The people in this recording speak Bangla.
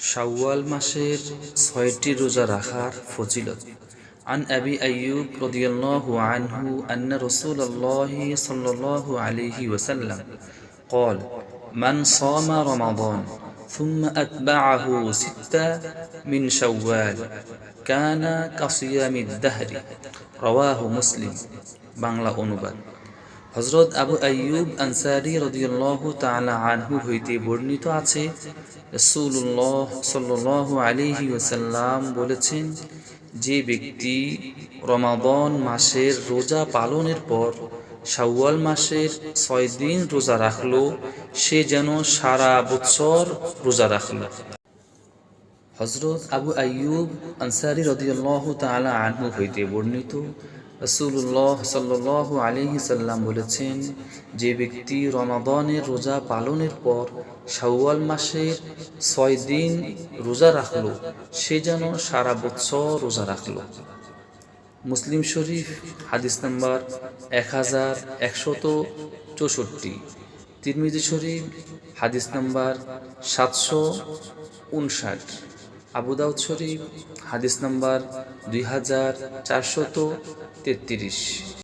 শাওয়াল মাসের ছয়টি রোজা রাখার ফজিলত عن أبي أيوب رضي الله عنه أن رسول الله صلى الله عليه وسلم قال من صام رمضان ثم أتبعه ستة من شوال كان كصيام الدهر رواه مسلم বাংলা অনুবাদ হজরত আবু আইয়ুব আনসারি রদিয়াল্লাহ তাআলা আনহু হইতে বর্ণিত আছে, রাসূলুল্লাহ সাল্লাল্লাহু আলাইহি ওয়াসাল্লাম বলেছেন, যে ব্যক্তি রমাদন মাসের রোজা পালনের পর শাওয়াল মাসের ছয় দিন রোজা রাখল, সে যেন সারা বছর রোজা রাখল। হজরত আবু আইয়ুব আনসারি রদিয়াল্লাহ তাআলা আনহু হইতে বর্ণিত রসুল্লাহ সাল্লাহ আলহি সাল্লাম বলেছেন, যে ব্যক্তি রমাদনের রোজা পালনের পর শাওয়াল মাসের ছয় দিন রোজা রাখল, সে যেন সারা বছর রোজা রাখল। মুসলিম শরীফ, হাদিস নাম্বার এক হাজার একশত চৌষট্টি। তিরমিজি শরীফ, হাদিস নাম্বার সাতশো উনষাট। আবু দাউদ শরীফ, হাদিস নাম্বার দুই হাজার চারশত তেত্রিশ।